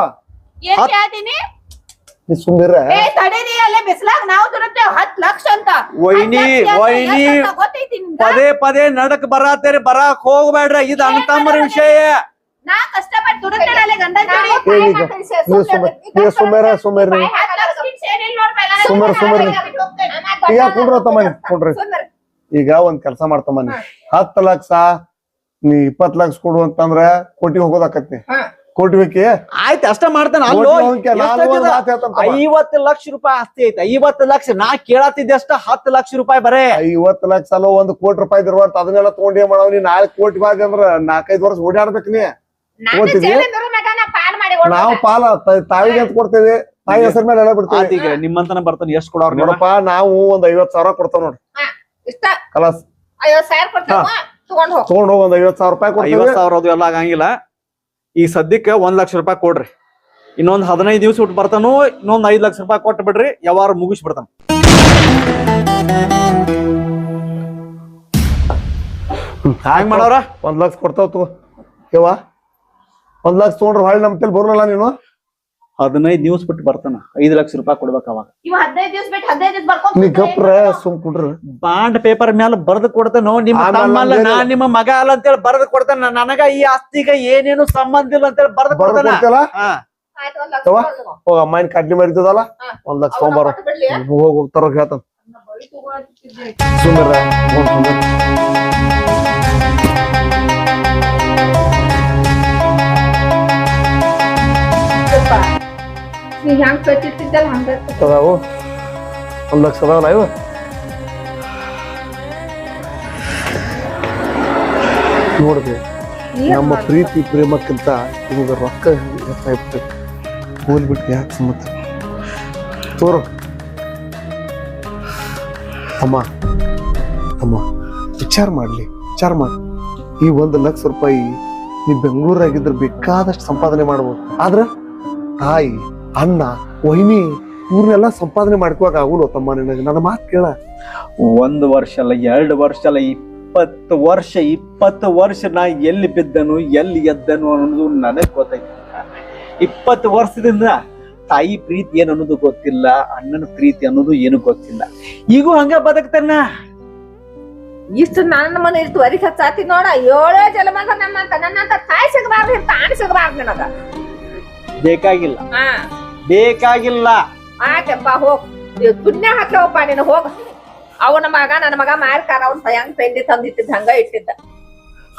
ಏನ್ ಹತ್- ಹೇಳ್ತೀನಿ ನೀ ಸುಮ್ಮಿರ ಏ ತಡೀರಿ ಅಲ್ಲೇ ಬಿಸ್ಲಾಗ ನಾವು ದುಡಿತೇವ್ ಹತ್ ಲಕ್ಷ ಅಂತ. ವೈನಿ, ಹತ್ತ್ ವೈನಿ. ಗೊತ್ತೈತಿ ಪದೇ ಪದೇ ನಡಕ್ ಬರಾತೇರಿ ಬರಾಕ್ ಹೋಗ್ಬೇಡ್ರ ಇದು ಅಣ್ತಮ್ಮರ ವಿಷಯ. ನಾ ಕಷ್ಟಪಟ್ಟು ಅಲ್ಲೇ ಗಂಡ ಸುಮ್ಮಿರ ಈಗ ಕುಂಡ್ರ ತಮ್ಮನಿ ಕುಂಡ್ರಿ. ಈಗ ಒಂದ್ ಕೆಲಸ ಮಾಡ್ತಮ್ಮನೆ. ಹತ್ತು ಲಕ್ಷ ನೀ ಇಪ್ಪತ್ ಲಕ್ಷ ಕೊಡು ಅಂತಂದ್ರ ಕೋಟಿ ಹೋಗೋದಾಕತ್ನಿ ಹಾ. ಕೋಟಿ ಬೇಕಿ ಆಯ್ತು ಅಷ್ಟ ಮಾಡ್ತಾನೆ. ಅಲ್ಲೋ ಮಾತ್ ಹೇಳ್ತಾನ್ ತಮ್ಮ. ಐವತ್ತು ಲಕ್ಷ ರೂಪಾಯಿ ಆಸ್ತಿ ಐತೆ. ಐವತ್ತು ಲಕ್ಷ ನಾ ಕೇಳತ್ತಿದ್ದೆ ಅಷ್ಟ ಹತ್ತು ಲಕ್ಷ ರೂಪಾಯಿ ಬರೇ. ಐವತ್ತು ಲಕ್ಷ ಅಲ್ಲ ಒಂದ್ ಕೋಟಿ ರೂಪಾಯಿ ಇರ್ಬಾರ್ದು ಅದನ್ನೆಲ್ಲ ತಗೊಂಡ್ ಏನ್ ಮಾಡವ್ ನೀ ನಾಲ್ಕು ಕೋಟಿ ಬಾದಿ ಅಂದ್ರ ನಾಲ್ಕೈದು ವರ್ಷ ಓಡಾಡ್ಬೇಕು ನೀ. ನಾನು ಓದ್ತಿದ್ಯಾ? ಜೇಡಿನ ರುಮಾಗ ನಾ ಪಾಲ್ ಮಾಡಿ ನಾವು ಪಾಲ ತ- ತಾಯಿಗೆ ಅಂತ ಕೊಡ್ತೇವೆ. ತಾಯಿ ಹೆಸರ ಮೇಲೆ ಎಲ್ಲ ಬಿಡ್ತೇವೆ. ಆತೀಗ ನಿಮ್ಮಂತನ ಬರ್ತಾನೆ ಎಷ್ಟು ಕೊಡೋರ್ ನೀವು? ನೋಡಪ್ಪ ನಾವು ಒಂದ್ ಐವತ್ ಸಾವಿರ ಕೊಡ್ತಾವ ನೋಡ್ರಿ ಇಷ್ಟ? ಕಲಾಸ್. ಐವತ್ ಸಾವಿರ ಕೊಡ್ತೇವ? ತಗೊಂಡ್ ಹೋಗ್. ತಗೊಂಡ್ ಹೋಗ್ ಒಂದ್ ಐವತ್ ಸಾವಿರ ರೂಪಾಯಿ ಕೊಡ್ತೇವೆ. ಐವತ್ ಸಾವಿರ ಅದು ಎಲ್ಲ ಆಗಂಗಿಲ್ಲ. ಈ ಸದ್ಯಕ್ಕೆ ಒಂದ್ ಲಕ್ಷ ರೂಪಾಯಿ ಕೊಡ್ರಿ. ಇನ್ನೊಂದ್ ಹದಿನೈದು ದಿವಸ ಬಿಟ್ಟು ಬರ್ತಾನು, ಇನ್ನೊಂದ್ ಐದ್ ಲಕ್ಷ ರೂಪಾಯಿ ಕೊಟ್ಟು ಬಿಡ್ರಿ ಯಾವಾರ ಮುಗಿಸ್ ಬಿಡ್ತಾನ. ಹ್ಯಾಂಗ್ ಮಾಡವ್ರ ಒಂದ್ ಲಕ್ಷ ಕೊಡ್ತಾವ ತಗೋ. ಯವ್ವ? ಒಂದ್ ಲಕ್ಷ ತಗೊಂಡ್ರೆ ಹೊಳ್ಳಿ ನಮ್ಮ ತಲೆ ಬರೋಲ್ಲ ನೀನು? ಹದಿನೈದು ದಿವ್ಸ ಬಿಟ್ಟು ಬರ್ತಾನ. ಐದು ಲಕ್ಷ ರೂಪಾಯಿ ಕೊಡ್ಬೇಕು ಅವಾಗ. ನೀ ಗಪ್ರ ಸುಮ್ ಕುಡ್ರಿ. ಬಾಂಡ್ ಪೇಪರ್ ಮೇಲೆ ಬರ್ದು ಕೊಡ್ತೇನೋ ನಿಮ್ಮ ತಮ್ಮ ಅಲ್ಲ? ನಾ ನಿಮ್ಮ ಮಗ ಅಲ್ಲ ಅಂತೇಳಿ ಬರ್ದು ಕೊಡ್ತಾನ. ನನಗ ಈ ಆಸ್ತಿಗ ಏನೇನು ಸಂಬಂಧ ಇಲ್ಲ ಅಂತೇಳಿ ಬರ್ದು ಬರ್ದು ಕೊಡ್ತಾನ. ಕೊಡ್ತೇಲ್ಲ ಹಾ. ಆಯ್ತು ಒಂದ್ ಲಕ್ಷ ಯವ್ವ? ತಗೊಂಡ್ ಹೋಗು. ಅಮ್ಮನ ಕಡ್ಲಿ ಮಾಡಿದ್ದಲ್ಲ ಒಂದ್ ಲಕ್ಷ ತಗೊಂಬಾರ ಹೋಗ್ ಹೋಗ್ತಾರ ಹೇಳ್ತಾನ. ಸುಮ್ಮನೆ ನೀ ಹೆಂಗ್ ಕಟ್ಟಿಟ್ಟಿದ್ದಲ್ಲ ಹಂಗ? ಅದಾವು ಒಂದ್ ಲಕ್ಷ ಅದಾವಲ್ಲ ಇವು. ನೋಡಿದ್ವಿ ನಮ್ಮ ಪ್ರೀತಿ ಪ್ರೇಮಕ್ಕಿಂತ ನಿಮಗೆ ರೊಕ್ಕ ಹೆಚ್ಚಾಗ್ಬಿಟ್ಟು ಹೋಲ್ಬಿಟ್ಟು ಯಾಕೆ ಸುಮ್ಮತ್ತ ತೋರು. ಅಮ್ಮ ಅಮ್ಮ ವಿಚಾರ ಮಾಡಲಿ ವಿಚಾರ ಮಾಡಿ. ಈ ಒಂದು ಲಕ್ಷ ರೂಪಾಯಿ ನೀವು ಬೆಂಗಳೂರಾಗಿದ್ರೆ ಬೇಕಾದಷ್ಟು ಸಂಪಾದನೆ ಮಾಡ್ಬೋದು. ಆದ್ರೆ ತಾಯಿ ಅಣ್ಣ ವಹಿನಿ ಇವ್ರನ್ನೆಲ್ಲ ಸಂಪಾದನೆ ಮಾಡ್ಕೋಕ್ ಆಗುಲ್ಲ ತಮ್ಮ ನಿನಗೆ? ನನ್ನ ಮಾತು ಕೇಳ. ಒಂದು ವರ್ಷ ಅಲ್ಲ ಎರಡು ವರ್ಷ ಅಲ್ಲ ಇಪ್ಪತ್ತು ವರ್ಷ ಇಪ್ಪತ್ತು ವರ್ಷ ನಾ ಎಲ್ಲಿ ಬಿದ್ದನು ಎಲ್ಲಿ ಎದ್ದನು ಅನ್ನೋದು ನನಗೆ ಗೊತ್ತೈತಿ. ಇಪ್ಪತ್ತು ವರ್ಷದಿಂದ ತಾಯಿ ಪ್ರೀತಿ ಏನು ಅನ್ನೋದು ಗೊತ್ತಿಲ್ಲ ಅಣ್ಣನ ಪ್ರೀತಿ ಅನ್ನೋದು ಏನು ಗೊತ್ತಿಲ್ಲ. ಈಗೂ ಹಂಗ ಬದುಕ್ತಾನ? ಇಷ್ಟು ನನ್ನ ಮನೆ ಇಷ್ಟು ವರಿ ಹಚ್ಚಾತಿ ನೋಡ ಏಳೇ ಜಲಮಗ ನಮ್ಮಂತ ನನ್ನಂತ ತಾಯಿ ಸಿಗಬಾರ್ದು ಅಂತ ಆಣ್ ಸಿಗಬಾರ್ದು ನನಗ. ಬೇಕಾಗಿಲ್ಲ. ಹಾ. ಬೇಕಾಗಿಲ್ಲ. ಆಯ್ತಪ್ಪ ಹೋಗಿ. ಪುಣ್ಯ ಹಾಕವಪ್ಪ ನೀನು ಹೋಗ. ಅವನ ಮಗ ನನ್ನ ಮಗ ಮಾರ್ಕಾರ ಅವ್ನ ಹೆಂಗ್ ಪೆಂಡಿ ತಂದಿಟ್ಟಿದ್ದ ಹಂಗ ಇಟ್ಟಿದ್ದ.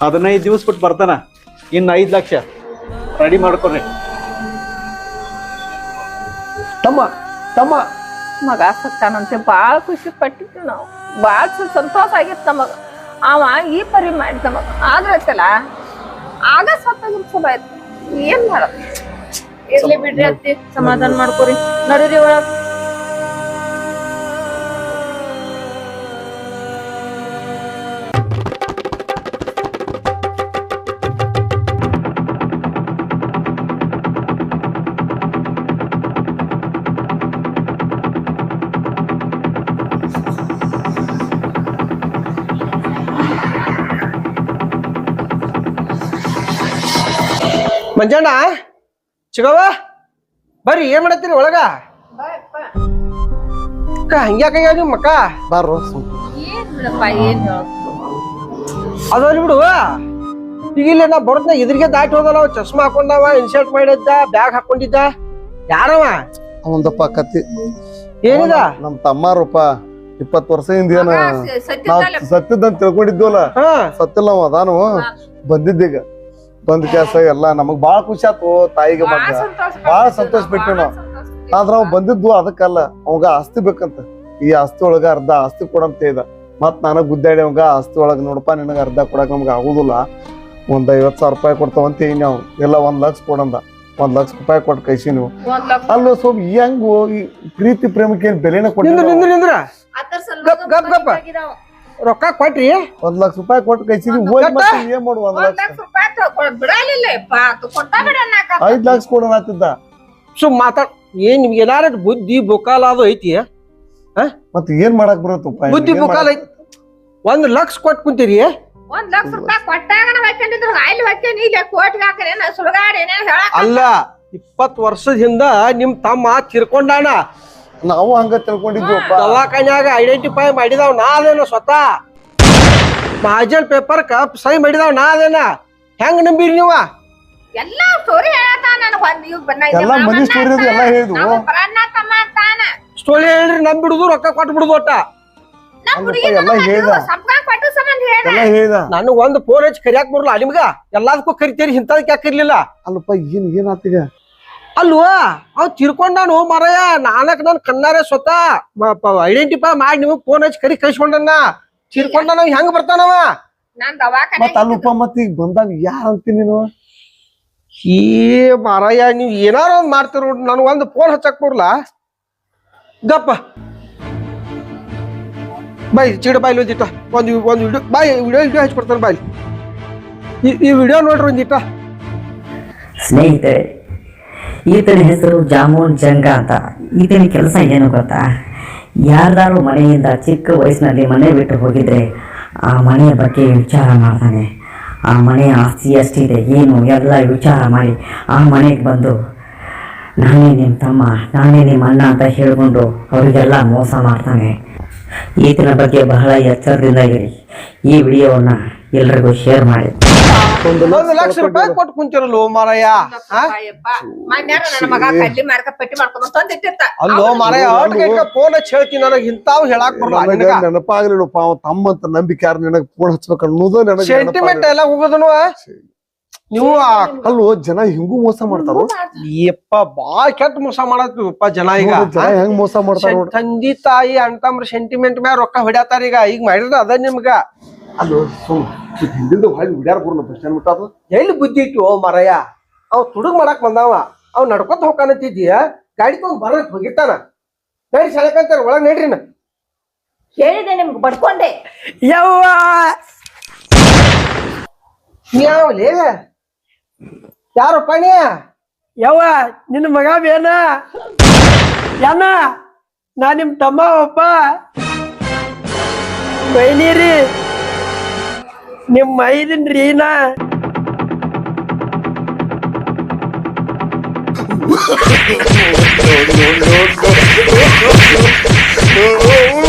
ಹದಿನೈದು ದಿವಸ ಬಿಟ್ಟು ಬರ್ತಾನ. ಇನ್ನು ಐದು ಲಕ್ಷ. ರೆಡಿ ಮಾಡ್ಕೊರಿ ತಮ್ಮ ತಮ್ಮ. ಮಗ ಸತ್ತಾನಂತೆ ಬಾಳ ಖುಷಿ ಪಟ್ಟಿದ್ವಿ ನಾವು. ಬಾಳ ಸಂತೋಷ ಆಗಿತ್ತು ನಮಗ. ಅವ ಈ ಪರಿ ಮಾಡಿದ ನಮಗ. ಆದ್ರೆ ಆಗ ಸತ್ತಾಗ ಚಲೋ ಆಯ್ತು. ಏನ್ ಮಾಡೋದು? ಇರ್ಲಿ ಬಿಡ್ರಿ ಅತ್ತಿ ಸಮಾಧಾನ ಮಾಡ್ಕೊರಿ ನಡೀರಿ ಒಳಗ್ ಮಂಜಣ್ಣ ಚಿಗವ್ವ ಬರ್ರಿ ಏನ್ ಮಾಡತ್ತೀರಿ ಒಳಗ? ಅಕ್ಕ ಹಂಗ್ಯಾಕ ನಿಮ್ ಮಕ್ಕ ಬಾರೋ ಸುಮ್. ಏನ್ ಬಿಡಪ್ಪ ಏನ್ ಹೇಳೋದು ಅದಲ್ಲಿ ಬಿಡು. ಈಗ ಇಲ್ಲಿ ನಾ ಬರೋದ್ನ ಇದ್ರಿಗೆ ದಾಟಿ ಹೋದಲ್ಲ ಅವ ಚಶ್ಮಾ ಹಾಕೊಂಡವ ಇನ್ಶರ್ಟ್ ಮಾಡಿದ್ದ ಬ್ಯಾಗ್ ಹಾಕೊಂಡಿದ್ದ. ಯಾರವ? ಅವಂದಪ್ಪ ಕತ್ತಿ. ಏನಿದ? ನಮ್ ತಮ್ಮಾರಪ್ಪ ಇಪ್ಪತ್ ವರ್ಷದಿಂದ ಏನ ನಾವು ಸತ್ತಿದ್ದಂತ ತಿಳ್ಕೊಂಡಿದ್ವಲ್ಲ ಹಾ. ಸತ್ತಿಲ್ಲ ಅವ ಅದಾನು ಬಂದಿದ್ದೀಗ ಬಂದ್ ಕೆಲಸ ಎಲ್ಲ ನಮಗ್ ಬಾಳ ಖುಷಿ ಆತು ತಾಯಿಗೆ ಬಾಳ ಬಂದ. ಸಂತೋಷ ಬಾಳ ಸಂತೋಷ ನಾವು, ಬಿಟ್ಟು ನಾವು. ಆದ್ರ ಅವ್ ಬಂದಿದ್ದು ಅದಕ್ಕಲ್ಲ ಅವಾಗ ಆಸ್ತಿ ಬೇಕಂತ. ಈ ಆಸ್ತಿ ಒಳಗ ಅರ್ಧ ಆಸ್ತಿ ಕೊಡಂತ ಇದ ಮತ್ ನನಗ್ ಗುದ್ದಾಡಿ ಅವಾಗ ಆಸ್ತಿ ಒಳಗ ನೋಡಪ್ಪ ನಿನಗ ಅರ್ಧ ಕೊಡಕ್ ನಮ್ಗೆ ಆಗುದಿಲ್ಲ. ಒಂದ್ ಐವತ್ ಸಾವಿರ ರೂಪಾಯಿ ಕೊಡ್ತಾವಂತ ಏನ್ ನಾವು. ಎಲ್ಲ ಒಂದ್ ಲಕ್ಷ ಕೊಡಂದ. ಒಂದ್ ಲಕ್ಷ ರೂಪಾಯಿ ಕೊಟ್ಟು ಕೈಸಿ ನೀವು. ಅಲ್ಲ ಸ್ವಲ್ಪ ಹೆಂಗ್ ಈ ಪ್ರೀತಿ ಪ್ರೇಮಕ್ಕೆ ಏನ್ ಬೆಲೆನ ನಿಂದ್ರ ರೊಕ್ಕ ಕೊಟ್ರಿ. ಒಂದ್ ಲಕ್ಷ ರೂಪಾಯಿ ಕೊಟ್ಟು ಕೈಸಿದ್ವಿ ಹೋಗಿ ಮತ್ತೆ ಏನ್ ಮಾಡುವ ಒಂದ್ ಲಕ್ಷ. ಐದ್ ಲಕ್ಷ ಕೊಡೋಣ ಆತಿದ್ದ ಸುಮ್ ಮಾತಾಡ್ ಏನ್ ನಿಮ್ಗೆ ಏನಾರ ಬುದ್ಧಿ ಬುಕಾಲ ಅದು ಐತಿ ಮತ್ತೆ ಏನ್ ಮಾಡಕ್ ಬರತ್ತ ಬುದ್ಧಿ ಬುಕಾಲ ಐತಿ? ಒಂದ್ ಲಕ್ಷ ಕೊಟ್ಟು ಕುಂತೀರಿ ಒಂದ್ ಲಕ್ಷ ರೂಪಾಯಿ ಕೊಟ್ಟಾಗ ನಾವ್ ಹಾಕೊಂಡಿದ್ರು ಅಲ್ಲಿ ಹಾಕ್ಯಾನ ಇಲ್ಲಿ ಕೋಟಿಗೆ ಹಾಕ್ಯಾನ ಏನ ಸುಳ್ಗಾಡ್ ಏನೇನ್ ಅಲ್ಲ ಇಪ್ಪತ್ ವರ್ಷದಿಂದ ನಿಮ್ ತಮ್ಮ ತಿರ್ಕೊಂಡಾನ. ನಾವು ಹಂಗ ತಿಳ್ಕೊಂಡಿದ್ವಪ್ಪ. ದವಾಖಾನ್ಯಾಗ ಐಡೆಂಟಿಫೈ ಮಾಡಿದಾವ್ ನಾ ಅದೇನ ಸ್ವತಃ? ಮಹಾಜನ್ ಪೇಪರ್ ಕಪ್ ಸೈ ಮಾಡಿದಾವ್ ನಾ ಅದೇನ? ಹೆಂಗ್ ನಂಬಿರಿ ನೀವ? ಎಲ್ಲಾ ಸ್ಟೋರಿ ಹೇಳತಾ ನನಗೆ ಒಂದ್ ಇವ್ ಬನ್ನ ಎಲ್ಲಾ ಮನಿ story ಅದು ಎಲ್ಲಾ ಹೇಳಿದ್ವು. ಬರಣ್ಣ ತಮ್ಮ ಅಂತಾನ. ಸ್ಟೋರಿ ಹೇಳ್ರಿ ನಂಬಿಡುದು ರೊಕ್ಕ ಕೊಟ್ಟು ಬಿಡುದು ಒಟ್ಟ. ಎಲ್ಲಾ ಹೇಳ್ದ. ಹೇಳ ಎಲ್ಲ ಹೇಳ್ದ. ನನಗ್ ಒಂದ್ ಫೋನ್ ಹಚ್ಚಿ ಕರಿಯಾಕ್ ಬರಲ್ಲ ನಿಮ್ಗ ಎಲ್ಲದಕ್ಕೂ ಕರಿತೀರಿ ಇಂಥದಕ್ಕೆ ಯಾಕೆ ಇರ್ಲಿಲ್ಲ ಅಲ್ಲಪ್ಪ ಏನ್ ಏನಾತಿಗ ಆತಿಗ ಅಲ್ವಾ? ಅವ್ ತಿರ್ಕೊಂಡಾನು ಮರಯ ನಾನಕ್ ನನ್ ಕಣ್ಣಾರೆ ಸ್ವತಃ. ಐಡೆಂಟಿಫೈ ಮಾಡಿ ನಿಮಗ್ ಫೋನ್ ಹಚ್ಚಿ ಕರಿ ಕಳ್ಸ್ಕೊಂಡನ ತಿರ್ಕೊಂಡಾನ ಹೆಂಗ್ ಬರ್ತಾನವ? ಮತ್ ಅಲ್ಲಪ್ಪ ಮತ್ ಈಗ ಬಂದಾಗ ಯಾರ ಅಂತೀನಿ ನೀನು? ಈ ಮಾರಾಯ ನೀವ್ ಏನಾರ ಒಂದ್ ಮಾಡ್ತೀರ ನೋಡ್ರಿ ನನಗೆ ಒಂದು ಫೋನ್ ಹಚ್ಚಕ್ ಕೊಡ್ಲ ಗಪ್ಪ ಬಾಯ್ ಚೀಡ ಬಾಯ್ಲಿ ಒಂದಿಟ್ಟ ಒಂದು ಒಂದು ವಿಡಿಯೋ ಬಾಯ್ ವಿಡಿಯೋ ವಿಡಿಯೋ ಹಚ್ಕೊಡ್ತಾನೆ ಬಾಯ್. ಈ ಈ ವಿಡಿಯೋ ನೋಡ್ರಿ ಒಂದಿಟ್ಟ ಸ್ನೇಹಿತರೆ ಈತನ ಹೆಸರು ಜಾಮೂನ್ ಜಂಗ ಅಂತ. ಈತನ ಕೆಲಸ ಏನು ಗೊತ್ತಾ? ಯಾರ್ದಾರು ಮನೆಯಿಂದ ಚಿಕ್ಕ ವಯಸ್ಸಿನಲ್ಲಿ ಮನೆ ಬಿಟ್ಟು ಹೋಗಿದ್ರೆ ಆ ಮನೆಯ ಬಗ್ಗೆ ವಿಚಾರ ಮಾಡ್ತಾನೆ. ಆ ಮನೆಯ ಆಸ್ತಿ ಎಷ್ಟಿದೆ, ಏನು, ಎಲ್ಲ ವಿಚಾರ ಮಾಡಿ ಆ ಮನೆಗೆ ಬಂದು, ನಾನೇ ನಿಮ್ಮ ತಮ್ಮ, ನಾನೇ ನಿಮ್ಮ ಅಣ್ಣ ಅಂತ ಹೇಳಿಕೊಂಡು ಅವರಿಗೆಲ್ಲ ಮೋಸ ಮಾಡ್ತಾನೆ. ಈತನ ಬಗ್ಗೆ ಬಹಳ ಎಚ್ಚರದಿಂದ ಇರಿ. ಈ ವಿಡಿಯೋವನ್ನು ಎಲ್ರಿಗೂ ಶೇರ್ ಮಾಡಿ. ಒಂದು ಲಕ್ಷ ರೂಪಾಯಿ ಕೊಟ್ಟು ಕುಂತಿರಲ್ಲ ಮಾರಾಯ ಅಲ್ಲೋ ಮಾರಾಯ ಆಟಕ್ಕೆ ಫೋನ್ ಹಚ್ಚಿ ಹೇಳ್ತೀನಿ ನನಗೆ ಇಂತಾವ್ ಹೇಳಾಕ್ ಬರಲ್ಲ. ನನಗೆ? ನೆನಪಾಗ್ಲಿಲ್ಲಪ್ಪ ಅವ ತಮ್ಮ ಅಂತ ನಂಬಿಕೆ ಯಾರು ನಿನಗೆ ಫೋನ್ ಹಚ್ಬೇಕು ಅನ್ನೋದು ನನಗೆ ಸೆಂಟಿಮೆಂಟ್ ಎಲ್ಲ ಹೋಗೋದನು? ನೀವು ಆ- ಅಲ್ಲೋ ಜನ ಹಿಂಗೂ ಮೋಸ ಮಾಡ್ತಾರೋ? ಯಪ್ಪ ಬಾ ಕೆಟ್ಟ ಮೋಸ ಮಾಡತ್ತೀವಪ್ಪ ಜನ ಈಗ. ಜನ ಹೆಂಗ್ ಮೋಸ ಮಾಡ್ತಾರ ತಂದಿ ತಾಯಿ ಅಣ್ತಮ್ರ ಸೆಂಟಿಮೆಂಟ್ ಮ್ಯಾಲ ರೊಕ್ಕ ಹೊಡ್ಯಾತಾರ ಈಗ ಈಗ ಮಾಡಿದ್ರ ಅದ ನಿಮ್ಗ. ಅಲ್ಲೋ ಸುಮ್ ಹಿಂದಿಂದ ಹೊಳ್ಳಿ ಹುಡ್ಯಾರ ಬರೋಣ ಬಸ್ ಸ್ಟ್ಯಾಂಡ್ ಬಿಟ್ಟಾದ ಎಲ್ಲಿ ಬುದ್ಧಿ ಇಟ್ಟು ಓ ಮರಯ್ಯ? ಅವ್ ತುಡುಗ್ ಮಾಡಕ್ ಬಂದಾವ. ಅವ್ ನಡ್ಕೊತ ಹೋಗ್ಕಾನತ್ತಿದ್ದೀಯ ಗಾಡಿ ತಗೊಂಡ್ ಬರಕ್ ಹೋಗಿರ್ತಾನ. ನಡಿ ಸೆಳಕಂತಾರ ಒಳಗ್ ನಡ್ರಿ ನಾ ಹೇಳಿದೆ ನಿಮ್ಗೆ ಬಡ್ಕೊಂಡೆ. ಯವ್ವ! ಯಾವಲೇ ಯಾರು ನೀ ಯವ್ವ ನಿನ್ನ ಮಗ ಬೇನ? ಯಾನ? ನಾ ನಿಮ್ ತಮ್ಮ ಅಪ್ಪ ಬೈನೀರಿ. ನಿಮ್ಮ ಐದನ್ರೀನ Oh,